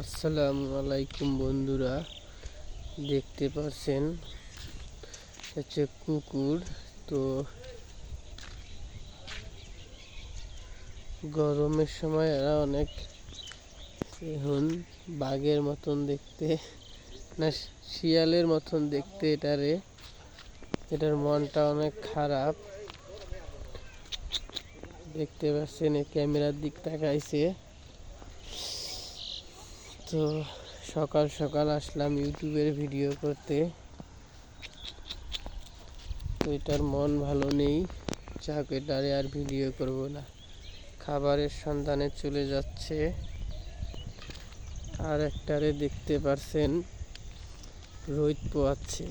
আসসালামু আলাইকুম বন্ধুরা, দেখতে পাচ্ছেন হচ্ছে কুকুর। তো গরমের সময় এরা অনেক এখন বাঘের মতন দেখতে, না, শিয়ালের মতন দেখতে এটারে এটার মনটা অনেক খারাপ। দেখতে পাচ্ছেন ক্যামেরার দিক তাকাইছে। তো সকাল সকাল আসলাম ইউটিউবের ভিডিও করতে। তো এটার মন ভালো নেই, যাক এটারে আর ভিডিও করব না। খাবারের সন্ধানে চলে যাচ্ছে। আর একটারে দেখতে পারছেন রোদ পোয়াচ্ছে।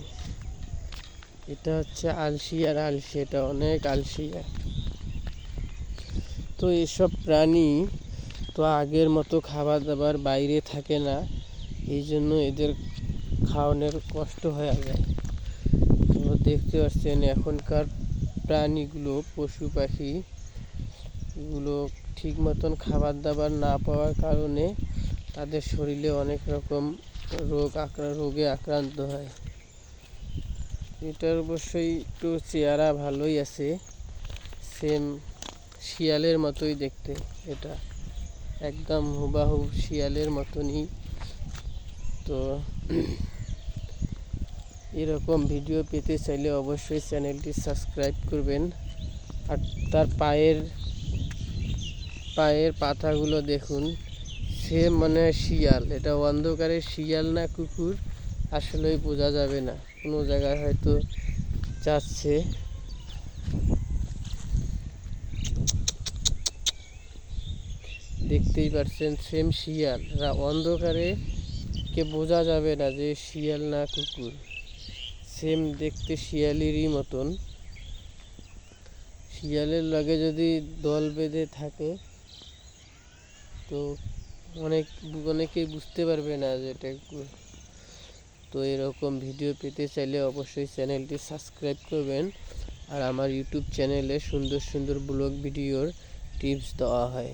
এটা হচ্ছে আলসি আর আলসি, এটা অনেক আলসিয়া তো এসব প্রাণী তো আগের মতো খাবার দাবার বাইরে থাকে না। এই জন্য এদের খাওয়ানোর কষ্ট হয়ে যায়। তো দেখতে পাচ্ছেন, এখনকার প্রাণীগুলো পশু পাখি এগুলো ঠিক মতন খাবার দাবার না পাওয়ার কারণে তাদের শরীরে অনেক রকম রোগ আক্রা, রোগে আক্রান্ত হয়। এটার অবশ্যই একটু চেহারা ভালোই আছে। সেম শিয়ালের মতোই দেখতে এটা। একদম হুবাহু শিয়ালের মতনই। তো এরকম ভিডিও পেতে চাইলে অবশ্যই চ্যানেলটি সাবস্ক্রাইব করবেন। আর তার পায়ের পায়ের পাতাগুলো দেখুন। সে মানে শিয়াল। এটা অন্ধকারে শিয়াল না কুকুর আসলেই বোঝা যাবে না। কোনো জায়গায় হয়তো যাচ্ছে। দেখতেই পারছেন সেম শিয়াল। অন্ধকারে কে বোঝা যাবে না যে শিয়াল না কুকুর। সেম দেখতে শিয়ালেরই মতন। শিয়ালের লগে যদি দল বেঁধে থাকে, তো অনেক, অনেকেই বুঝতে পারবে না যে এটা তো এরকম ভিডিও পেতে চাইলে অবশ্যই চ্যানেলটি সাবস্ক্রাইব করবেন। আর আমার ইউটিউব চ্যানেলে সুন্দর সুন্দর ব্লগ ভিডিওর টিপস দেওয়া হয়।